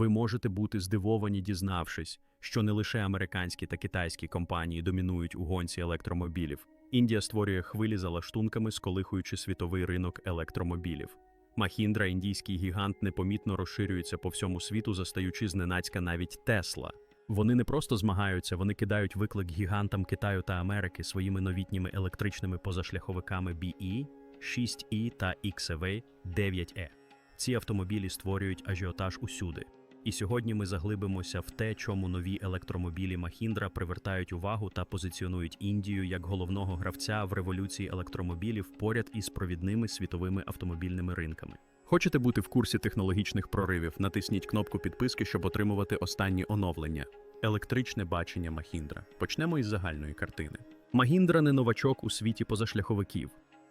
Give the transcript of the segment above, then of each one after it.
Ви можете бути здивовані, дізнавшись, що не лише американські та китайські компанії домінують у гонці електромобілів. Індія створює хвилі за лаштунками, сколихуючи світовий ринок електромобілів. Махіндра, індійський гігант, непомітно розширюється по всьому світу, застаючи зненацька навіть Тесла. Вони не просто змагаються, вони кидають виклик гігантам Китаю та Америки своїми новітніми електричними позашляховиками BE, 6E та XEV 9E. Ці автомобілі створюють ажіотаж усюди. І сьогодні ми заглибимося в те, чому нові електромобілі Махіндра привертають увагу та позиціонують Індію як головного гравця в революції електромобілів поряд із провідними світовими автомобільними ринками. Хочете бути в курсі технологічних проривів? Натисніть кнопку підписки, щоб отримувати останні оновлення. Електричне бачення Махіндра. Почнемо із загальної картини. Махіндра не новачок у світі позашляховиків.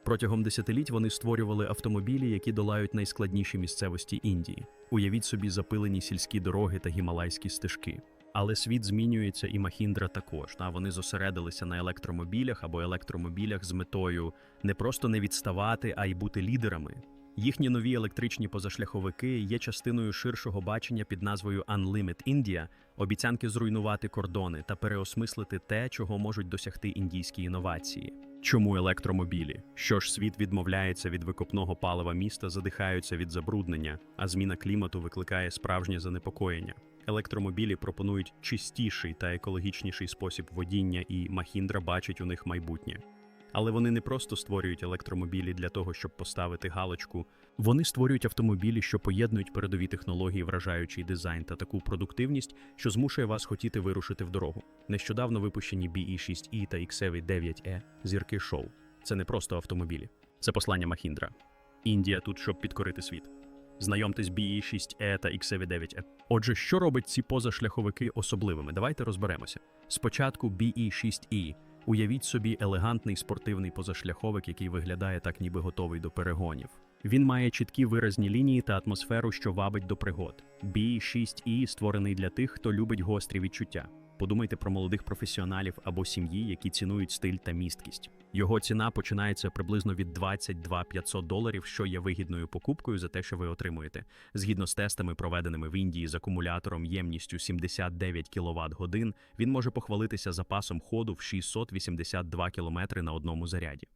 Протягом десятиліть вони створювали автомобілі, які долають найскладніші місцевості Індії. Уявіть собі запилені сільські дороги та гімалайські стежки. Але світ змінюється, і Махіндра також. Та вони зосередилися на електромобілях або електромобілях з метою не просто не відставати, а й бути лідерами. Їхні нові електричні позашляховики є частиною ширшого бачення під назвою Unlimit India, обіцянки зруйнувати кордони та переосмислити те, чого можуть досягти індійські інновації. Чому електромобілі? Що ж світ відмовляється від викопного палива міста, задихаються від забруднення, а зміна клімату викликає справжнє занепокоєння. Електромобілі пропонують чистіший та екологічніший спосіб водіння, і Махіндра бачить у них майбутнє. Але вони не просто створюють електромобілі для того, щоб поставити галочку. Вони створюють автомобілі, що поєднують передові технології, вражаючий дизайн та таку продуктивність, що змушує вас хотіти вирушити в дорогу. Нещодавно випущені BE6E та XEV 9E зірки шоу. Це не просто автомобілі, це послання Махіндра. Індія тут, щоб підкорити світ. Знайомтесь BE6E та XEV 9E. Отже, що робить ці позашляховики особливими? Давайте розберемося. Спочатку BE6E. Уявіть собі елегантний спортивний позашляховик, який виглядає так, ніби готовий до перегонів. Він має чіткі виразні лінії та атмосферу, що вабить до пригод. B6E створений для тих, хто любить гострі відчуття. Подумайте про молодих професіоналів або сім'ї, які цінують стиль та місткість. Його ціна починається приблизно від 22 500 доларів, що є вигідною покупкою за те, що ви отримуєте. Згідно з тестами, проведеними в Індії з акумулятором ємністю 79 кВт годин, він може похвалитися запасом ходу в 682 км на одному заряді.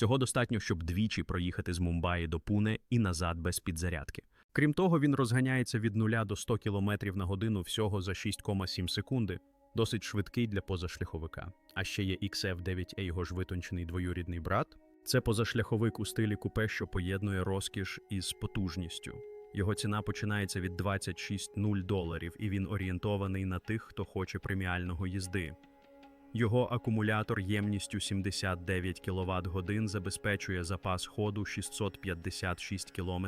Цього достатньо, щоб двічі проїхати з Мумбаї до Пуне і назад без підзарядки. Крім того, він розганяється від 0 до 100 км на годину всього за 6,7 секунди. Досить швидкий для позашляховика. А ще є XF9A, його ж витончений двоюрідний брат. Це позашляховик у стилі купе, що поєднує розкіш із потужністю. Його ціна починається від 26,0 доларів, і він орієнтований на тих, хто хоче преміального їзди. Його акумулятор ємністю 79 кВт годин забезпечує запас ходу 656 км,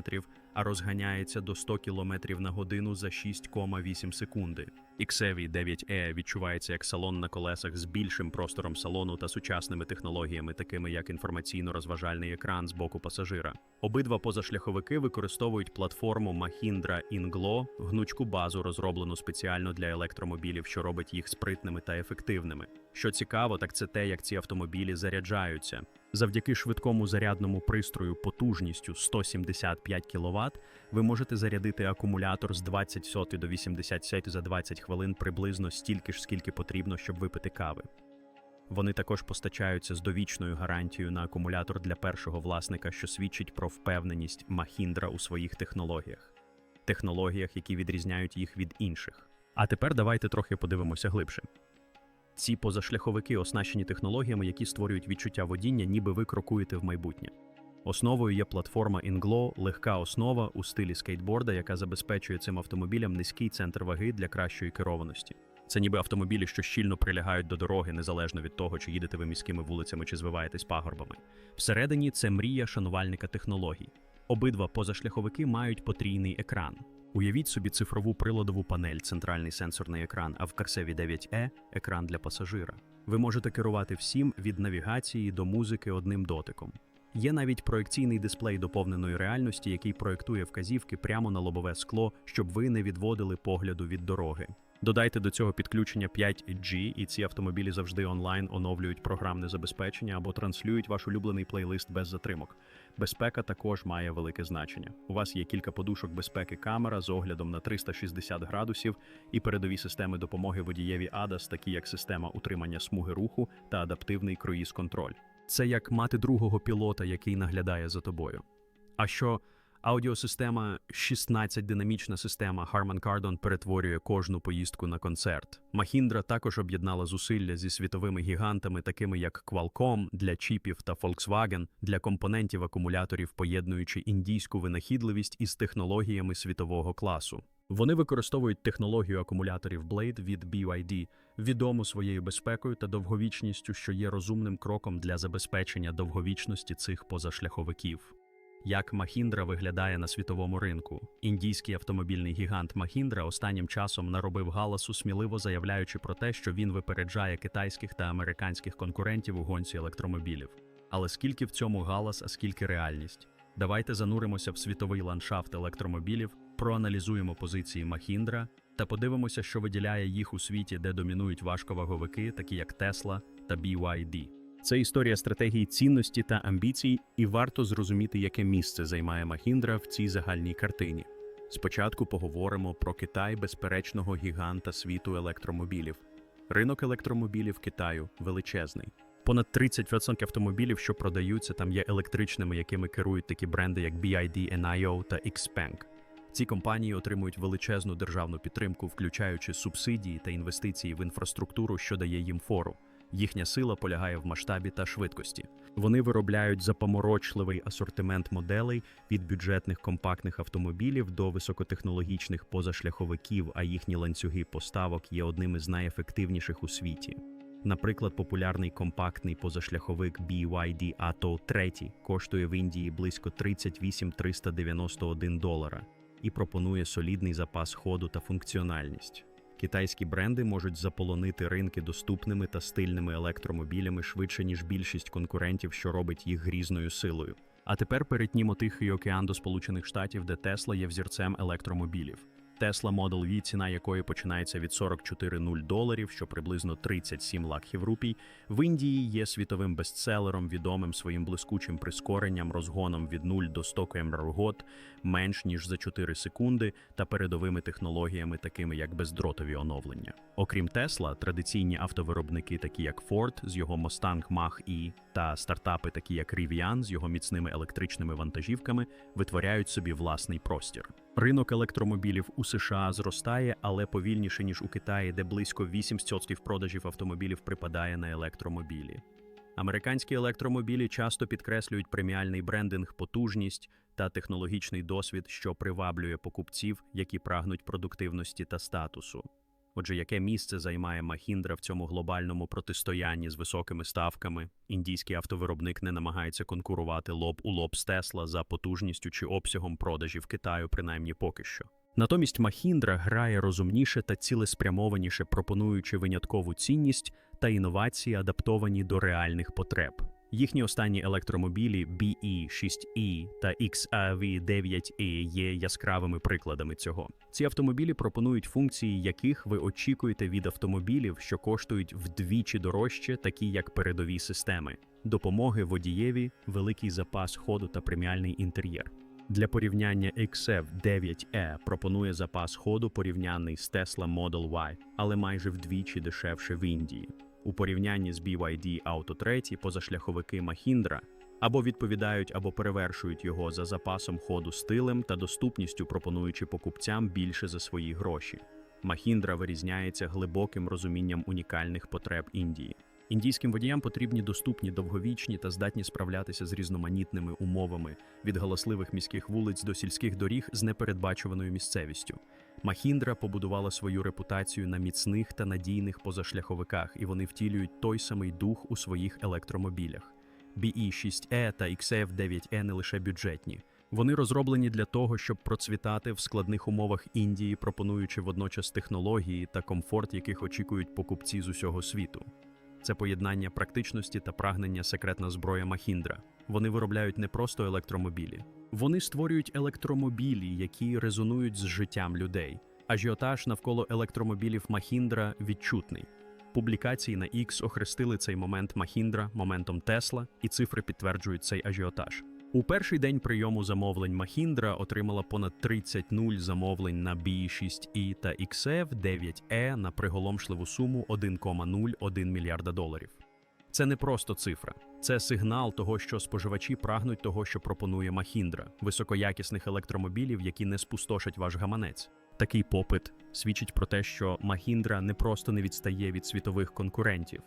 а розганяється до 100 км на годину за 6,8 секунди. XEV 9E відчувається як салон на колесах з більшим простором салону та сучасними технологіями, такими як інформаційно-розважальний екран з боку пасажира. Обидва позашляховики використовують платформу Mahindra InGlo, гнучку базу, розроблену спеціально для електромобілів, що робить їх спритними та ефективними. Що цікаво, так це те, як ці автомобілі заряджаються. Завдяки швидкому зарядному пристрою потужністю 175 кВт ви можете зарядити акумулятор з 20 соти до 80 соти за 20 хвилин приблизно стільки ж, скільки потрібно, щоб випити кави. Вони також постачаються з довічною гарантією на акумулятор для першого власника, що свідчить про впевненість Махіндра у своїх технологіях, технологіях, які відрізняють їх від інших. А тепер давайте трохи подивимося глибше. Ці позашляховики оснащені технологіями, які створюють відчуття водіння, ніби ви крокуєте в майбутнє. Основою є платформа Inglo, легка основа у стилі скейтборда, яка забезпечує цим автомобілям низький центр ваги для кращої керованості. Це ніби автомобілі, що щільно прилягають до дороги, незалежно від того, чи їдете ви міськими вулицями чи звиваєтесь пагорбами. Всередині це мрія шанувальника технологій. Обидва позашляховики мають потрійний екран. Уявіть собі цифрову приладову панель, центральний сенсорний екран, а в Карсеві 9E – екран для пасажира. Ви можете керувати всім від навігації до музики одним дотиком. Є навіть проекційний дисплей доповненої реальності, який проектує вказівки прямо на лобове скло, щоб ви не відводили погляду від дороги. Додайте до цього підключення 5G, і ці автомобілі завжди онлайн оновлюють програмне забезпечення або транслюють ваш улюблений плейлист без затримок. Безпека також має велике значення. У вас є кілька подушок безпеки камера з оглядом на 360 градусів і передові системи допомоги водієві ADAS, такі як система утримання смуги руху та адаптивний круїз-контроль. Це як мати другого пілота, який наглядає за тобою. А що аудіосистема 16 динамічна система Harman Kardon перетворює кожну поїздку на концерт. Mahindra також об'єднала зусилля зі світовими гігантами, такими як Qualcomm для чіпів та Volkswagen для компонентів акумуляторів, поєднуючи індійську винахідливість із технологіями світового класу. Вони використовують технологію акумуляторів Blade від BYD, відому своєю безпекою та довговічністю, що є розумним кроком для забезпечення довговічності цих позашляховиків. Як Mahindra виглядає на світовому ринку? Індійський автомобільний гігант Mahindra останнім часом наробив галасу, сміливо заявляючи про те, що він випереджає китайських та американських конкурентів у гонці електромобілів. Але скільки в цьому галас, а скільки реальність? Давайте зануримося в світовий ландшафт електромобілів, проаналізуємо позиції Mahindra та подивимося, що виділяє їх у світі, де домінують важковаговики, такі як Tesla та BYD. Це історія стратегії цінності та амбіцій, і варто зрозуміти, яке місце займає Mahindra в цій загальній картині. Спочатку поговоримо про Китай безперечного гіганта світу електромобілів. Ринок електромобілів Китаю величезний. Понад 30% автомобілів, що продаються, там є електричними, якими керують такі бренди, як BYD, NIO та Xpeng. Ці компанії отримують величезну державну підтримку, включаючи субсидії та інвестиції в інфраструктуру, що дає їм фору. Їхня сила полягає в масштабі та швидкості. Вони виробляють запоморочливий асортимент моделей від бюджетних компактних автомобілів до високотехнологічних позашляховиків, а їхні ланцюги поставок є одним із найефективніших у світі. Наприклад, популярний компактний позашляховик BYD Atto 3 коштує в Індії близько 38 391 долара і пропонує солідний запас ходу та функціональність. Китайські бренди можуть заполонити ринки доступними та стильними електромобілями швидше, ніж більшість конкурентів, що робить їх грізною силою. А тепер перетнімо Тихий океан до Сполучених Штатів, де Тесла є взірцем електромобілів. Tesla Model V, ціна якої починається від 44,0 доларів, що приблизно 37 лакхів рупій, в Індії є світовим бестселером, відомим своїм блискучим прискоренням, розгоном від 0 до 100 км в год, менш ніж за 4 секунди, та передовими технологіями, такими як бездротові оновлення. Окрім Tesla, традиційні автовиробники, такі як Ford з його Mustang Mach-E та стартапи, такі як Rivian з його міцними електричними вантажівками, витворяють собі власний простір. Ринок електромобілів у США зростає, але повільніше ніж у Китаї, де близько 8% продажів автомобілів припадає на електромобілі. Американські електромобілі часто підкреслюють преміальний брендинг, потужність та технологічний досвід, що приваблює покупців, які прагнуть продуктивності та статусу. Отже, яке місце займає Mahindra в цьому глобальному протистоянні з високими ставками? Індійський автовиробник не намагається конкурувати лоб у лоб з Tesla за потужністю чи обсягом продажів Китаю, принаймні поки що. Натомість Mahindra грає розумніше та цілеспрямованіше, пропонуючи виняткову цінність та інновації, адаптовані до реальних потреб. Їхні останні електромобілі BE6E та XAV9E є яскравими прикладами цього. Ці автомобілі пропонують функції, яких ви очікуєте від автомобілів, що коштують вдвічі дорожче, такі як передові системи, допомоги водієві, великий запас ходу та преміальний інтер'єр. Для порівняння XF 9E пропонує запас ходу порівнянний з Tesla Model Y, але майже вдвічі дешевше в Індії. У порівнянні з BYD Auto 3 позашляховики Mahindra або відповідають, або перевершують його за запасом ходу стилем та доступністю, пропонуючи покупцям більше за свої гроші. Mahindra вирізняється глибоким розумінням унікальних потреб Індії. Індійським водіям потрібні доступні, довговічні та здатні справлятися з різноманітними умовами від галасливих міських вулиць до сільських доріг з непередбачуваною місцевістю. Махіндра побудувала свою репутацію на міцних та надійних позашляховиках, і вони втілюють той самий дух у своїх електромобілях. BE6E та XF9E не лише бюджетні. Вони розроблені для того, щоб процвітати в складних умовах Індії, пропонуючи водночас технології та комфорт, яких очікують покупці з усього світу. Це поєднання практичності та прагнення секретна зброя Махіндра. Вони виробляють не просто електромобілі, вони створюють електромобілі, які резонують з життям людей. Ажіотаж навколо електромобілів Махіндра відчутний. Публікації на X охрестили цей момент Махіндра моментом Тесла, і цифри підтверджують цей ажіотаж. У перший день прийому замовлень Махіндра отримала понад 30 нуль замовлень на B6i та XF9E на приголомшливу суму 1,01 мільярда доларів. Це не просто цифра, це сигнал того, що споживачі прагнуть того, що пропонує Махіндра, високоякісних електромобілів, які не спустошать ваш гаманець. Такий попит свідчить про те, що Махіндра не просто не відстає від світових конкурентів.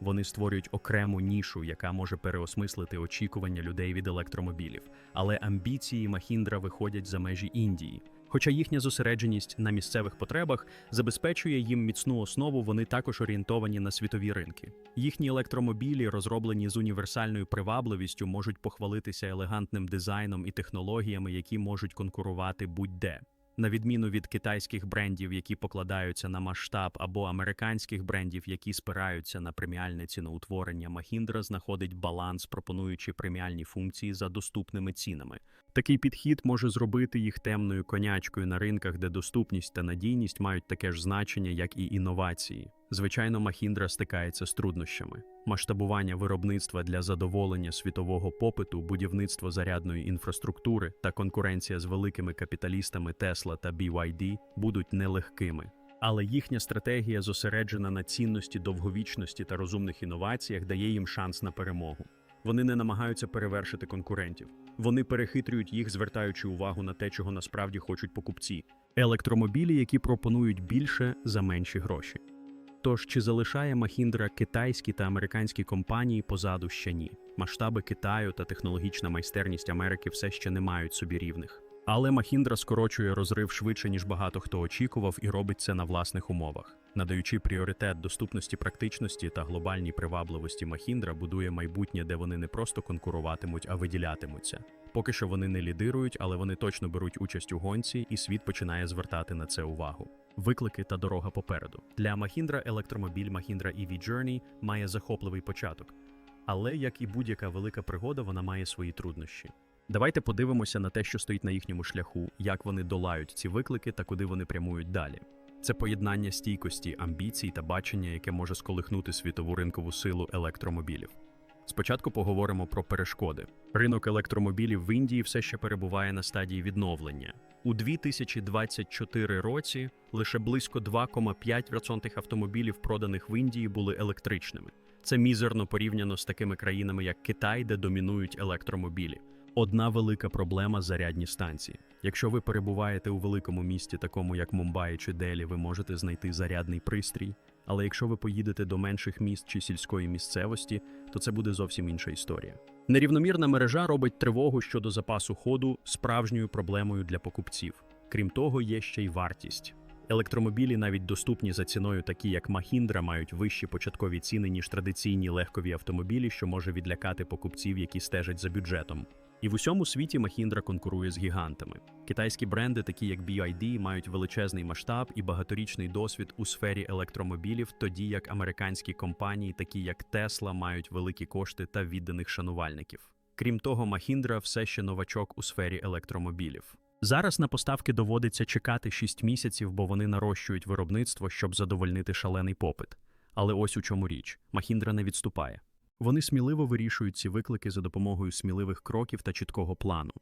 Вони створюють окрему нішу, яка може переосмислити очікування людей від електромобілів. Але амбіції Махіндра виходять за межі Індії. Хоча їхня зосередженість на місцевих потребах забезпечує їм міцну основу, вони також орієнтовані на світові ринки. Їхні електромобілі, розроблені з універсальною привабливістю, можуть похвалитися елегантним дизайном і технологіями, які можуть конкурувати будь-де. На відміну від китайських брендів, які покладаються на масштаб, або американських брендів, які спираються на преміальне ціноутворення, Махіндра знаходить баланс, пропонуючи преміальні функції за доступними цінами. Такий підхід може зробити їх темною конячкою на ринках, де доступність та надійність мають таке ж значення, як і інновації. Звичайно, Mahindra стикається з труднощами: масштабування виробництва для задоволення світового попиту, будівництво зарядної інфраструктури та конкуренція з великими капіталістами Tesla та BYD будуть нелегкими. Але їхня стратегія зосереджена на цінності довговічності та розумних інноваціях, дає їм шанс на перемогу. Вони не намагаються перевершити конкурентів. Вони перехитрюють їх, звертаючи увагу на те, чого насправді хочуть покупці: електромобілі, які пропонують більше за менші гроші. Тож чи залишає Махіндра китайські та американські компанії позаду ще ні? Масштаби Китаю та технологічна майстерність Америки все ще не мають собі рівних. Але Махіндра скорочує розрив швидше, ніж багато хто очікував, і робить це на власних умовах. Надаючи пріоритет доступності практичності та глобальній привабливості Махіндра будує майбутнє, де вони не просто конкуруватимуть, а виділятимуться. Поки що вони не лідирують, але вони точно беруть участь у гонці, і світ починає звертати на це увагу. Виклики та дорога попереду. Для Mahindra електромобіль Mahindra EV Journey має захопливий початок. Але, як і будь-яка велика пригода, вона має свої труднощі. Давайте подивимося на те, що стоїть на їхньому шляху, як вони долають ці виклики та куди вони прямують далі. Це поєднання стійкості, амбіцій та бачення, яке може сколихнути світову ринкову силу електромобілів. Спочатку поговоримо про перешкоди. Ринок електромобілів в Індії все ще перебуває на стадії відновлення. У 2024 році лише близько 2,5% автомобілів, проданих в Індії, були електричними. Це мізерно порівняно з такими країнами, як Китай, де домінують електромобілі. Одна велика проблема зарядні станції. Якщо ви перебуваєте у великому місті, такому як Мумбаї чи Делі, ви можете знайти зарядний пристрій. Але якщо ви поїдете до менших міст чи сільської місцевості, то це буде зовсім інша історія. Нерівномірна мережа робить тривогу щодо запасу ходу справжньою проблемою для покупців. Крім того, є ще й вартість. Електромобілі, навіть доступні за ціною, такі як Mahindra, мають вищі початкові ціни, ніж традиційні легкові автомобілі, що може відлякати покупців, які стежать за бюджетом. І в усьому світі Mahindra конкурує з гігантами. Китайські бренди, такі як BYD, мають величезний масштаб і багаторічний досвід у сфері електромобілів, тоді як американські компанії, такі як Tesla, мають великі кошти та відданих шанувальників. Крім того, Mahindra все ще новачок у сфері електромобілів. Зараз на поставки доводиться чекати 6 місяців, бо вони нарощують виробництво, щоб задовольнити шалений попит. Але ось у чому річ: Mahindra не відступає. Вони сміливо вирішують ці виклики за допомогою сміливих кроків та чіткого плану.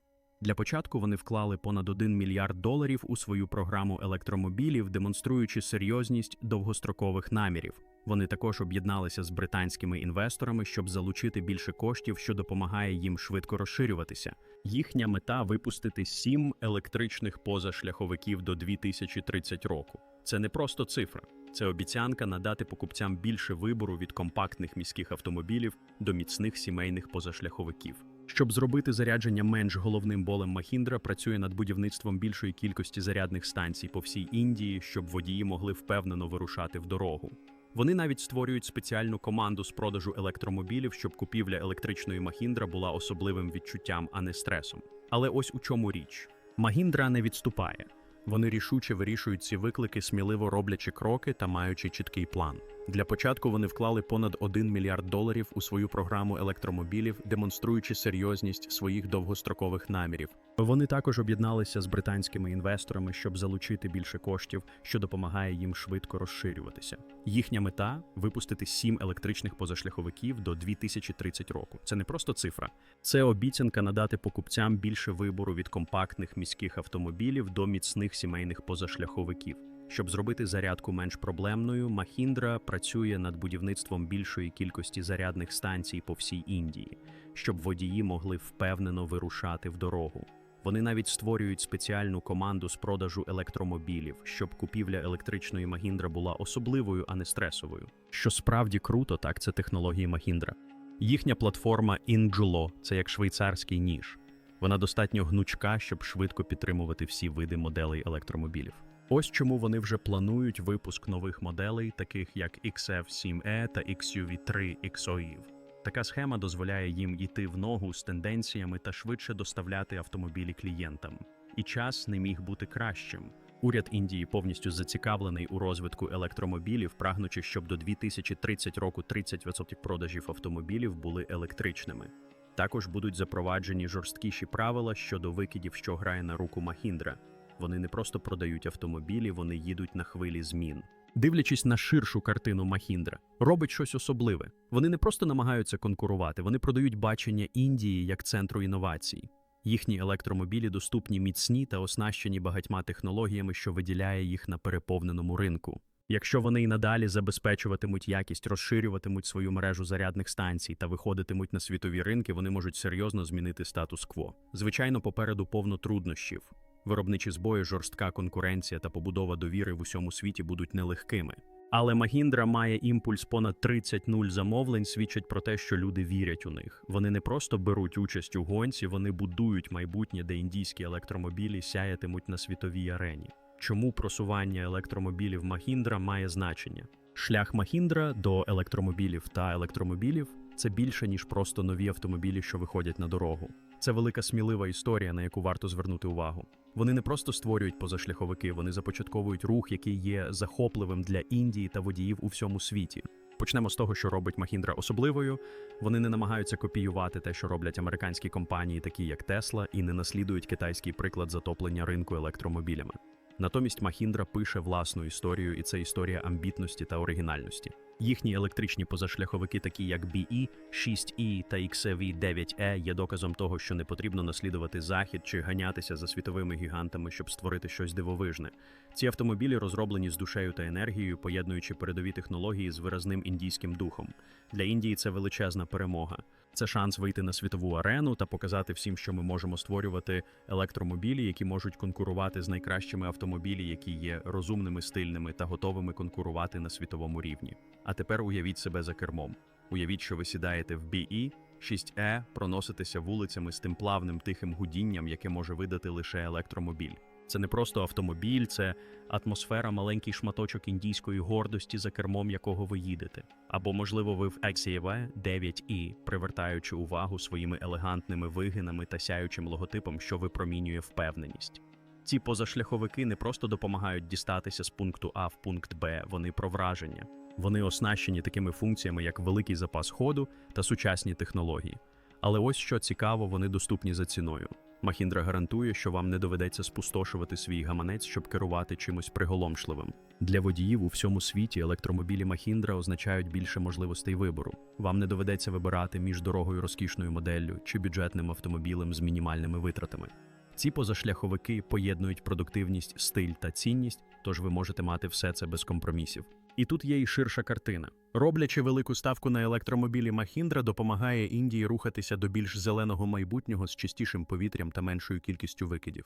Для початку вони вклали понад 1 мільярд доларів у свою програму електромобілів, демонструючи серйозність довгострокових намірів. Вони також об'єдналися з британськими інвесторами, щоб залучити більше коштів, що допомагає їм швидко розширюватися. Їхня мета випустити сім електричних позашляховиків до 2030 року. Це не просто цифра, це обіцянка надати покупцям більше вибору від компактних міських автомобілів до міцних сімейних позашляховиків. Щоб зробити зарядження менш головним болем Махіндра, працює над будівництвом більшої кількості зарядних станцій по всій Індії, щоб водії могли впевнено вирушати в дорогу. Вони навіть створюють спеціальну команду з продажу електромобілів, щоб купівля електричної Махіндра була особливим відчуттям, а не стресом. Але ось у чому річ: Махіндра не відступає. Вони рішуче вирішують ці виклики, сміливо роблячи кроки та маючи чіткий план. Для початку вони вклали понад 1 мільярд доларів у свою програму електромобілів, демонструючи серйозність своїх довгострокових намірів. Вони також об'єдналися з британськими інвесторами, щоб залучити більше коштів, що допомагає їм швидко розширюватися. Їхня мета випустити сім електричних позашляховиків до 2030 року. Це не просто цифра, це обіцянка надати покупцям більше вибору від компактних міських автомобілів до міцних сімейних позашляховиків. Щоб зробити зарядку менш проблемною, Mahindra працює над будівництвом більшої кількості зарядних станцій по всій Індії, щоб водії могли впевнено вирушати в дорогу. Вони навіть створюють спеціальну команду з продажу електромобілів, щоб купівля електричної Mahindra була особливою, а не стресовою. Що справді круто, так це технології Mahindra. Їхня платформа Injulo – це як швейцарський ніж. Вона достатньо гнучка, щоб швидко підтримувати всі види моделей електромобілів. Ось чому вони вже планують випуск нових моделей, таких як XF7E та XUV3 XOEV. Така схема дозволяє їм йти в ногу з тенденціями та швидше доставляти автомобілі клієнтам. І час не міг бути кращим. Уряд Індії повністю зацікавлений у розвитку електромобілів, прагнучи, щоб до 2030 року 30% продажів автомобілів були електричними. Також будуть запроваджені жорсткіші правила щодо викидів, що грає на руку Махіндра. Вони не просто продають автомобілі, вони їдуть на хвилі змін. Дивлячись на ширшу картину Махіндра, робить щось особливе. Вони не просто намагаються конкурувати, вони продають бачення Індії як центру інновацій. Їхні електромобілі доступні міцні та оснащені багатьма технологіями, що виділяє їх на переповненому ринку. Якщо вони і надалі забезпечуватимуть якість, розширюватимуть свою мережу зарядних станцій та виходитимуть на світові ринки, вони можуть серйозно змінити статус-кво. Звичайно, попереду повно труднощів. Виробничі збої, жорстка конкуренція та побудова довіри в усьому світі будуть нелегкими. Але Магіндра має імпульс понад 30 нуль замовлень, свідчить про те, що люди вірять у них. Вони не просто беруть участь у гонці, вони будують майбутнє, де індійські електромобілі сяятимуть на світовій арені. Чому просування електромобілів Mahindra має значення? Шлях Mahindra до електромобілів та електромобілів це більше ніж просто нові автомобілі, що виходять на дорогу. Це велика смілива історія, на яку варто звернути увагу. Вони не просто створюють позашляховики, вони започатковують рух, який є захопливим для Індії та водіїв у всьому світі. Почнемо з того, що робить Махіндра особливою. Вони не намагаються копіювати те, що роблять американські компанії, такі як Тесла, і не наслідують китайський приклад затоплення ринку електромобілями. Натомість Mahindra пише власну історію, і це історія амбітності та оригінальності. Їхні електричні позашляховики, такі як BE, 6E та XEV 9E, є доказом того, що не потрібно наслідувати захід чи ганятися за світовими гігантами, щоб створити щось дивовижне. Ці автомобілі розроблені з душею та енергією, поєднуючи передові технології з виразним індійським духом. Для Індії це величезна перемога. Це шанс вийти на світову арену та показати всім, що ми можемо створювати електромобілі, які можуть конкурувати з найкращими автомобілі, які є розумними, стильними та готовими конкурувати на світовому рівні. А тепер уявіть себе за кермом. Уявіть, що ви сідаєте в BE 6E, проноситеся вулицями з тим плавним тихим гудінням, яке може видати лише електромобіль. Це не просто автомобіль, це атмосфера, маленький шматочок індійської гордості, за кермом якого ви їдете. Або, можливо, ви в XEV 9E, привертаючи увагу своїми елегантними вигинами та сяючим логотипом, що випромінює впевненість. Ці позашляховики не просто допомагають дістатися з пункту А в пункт Б, вони про враження. Вони оснащені такими функціями, як великий запас ходу та сучасні технології. Але ось що цікаво, вони доступні за ціною. Махіндра гарантує, що вам не доведеться спустошувати свій гаманець, щоб керувати чимось приголомшливим. Для водіїв у всьому світі електромобілі Махіндра означають більше можливостей вибору. Вам не доведеться вибирати між дорогою розкішною моделлю чи бюджетним автомобілем з мінімальними витратами. Ці позашляховики поєднують продуктивність, стиль та цінність, тож ви можете мати все це без компромісів. І тут є і ширша картина. Роблячи велику ставку на електромобілі Махіндра допомагає Індії рухатися до більш зеленого майбутнього з чистішим повітрям та меншою кількістю викидів.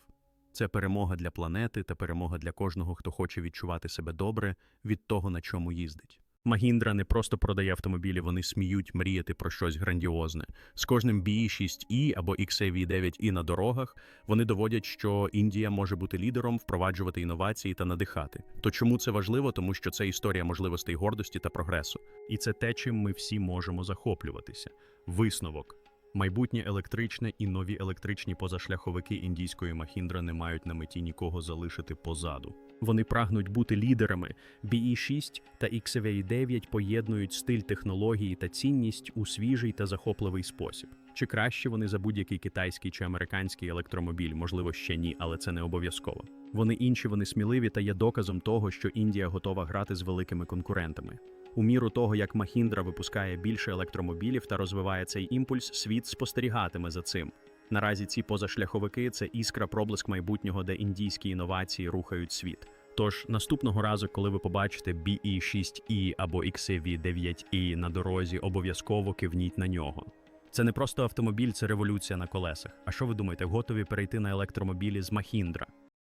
Це перемога для планети та перемога для кожного, хто хоче відчувати себе добре від того, на чому їздить. Mahindra не просто продає автомобілі, вони сміють мріяти про щось грандіозне. З кожним BE6E або XAV9E на дорогах вони доводять, що Індія може бути лідером, впроваджувати інновації та надихати. То чому це важливо? Тому що це історія можливостей гордості та прогресу. І це те, чим ми всі можемо захоплюватися. Висновок. Майбутнє електричне і нові електричні позашляховики індійської Mahindra не мають на меті нікого залишити позаду. Вони прагнуть бути лідерами. BE6 та XAV9 поєднують стиль технології та цінність у свіжий та захопливий спосіб. Чи краще вони за будь-який китайський чи американський електромобіль? Можливо, ще ні, але це не обов'язково. Вони інші, вони сміливі та є доказом того, що Індія готова грати з великими конкурентами. У міру того, як Махіндра випускає більше електромобілів та розвиває цей імпульс, світ спостерігатиме за цим. Наразі ці позашляховики це іскра проблиск майбутнього, де індійські інновації рухають світ. Тож наступного разу, коли ви побачите BE6E або XAV9E на дорозі, обов'язково кивніть на нього. Це не просто автомобіль, це революція на колесах. А що ви думаєте, готові перейти на електромобілі з Махіндра?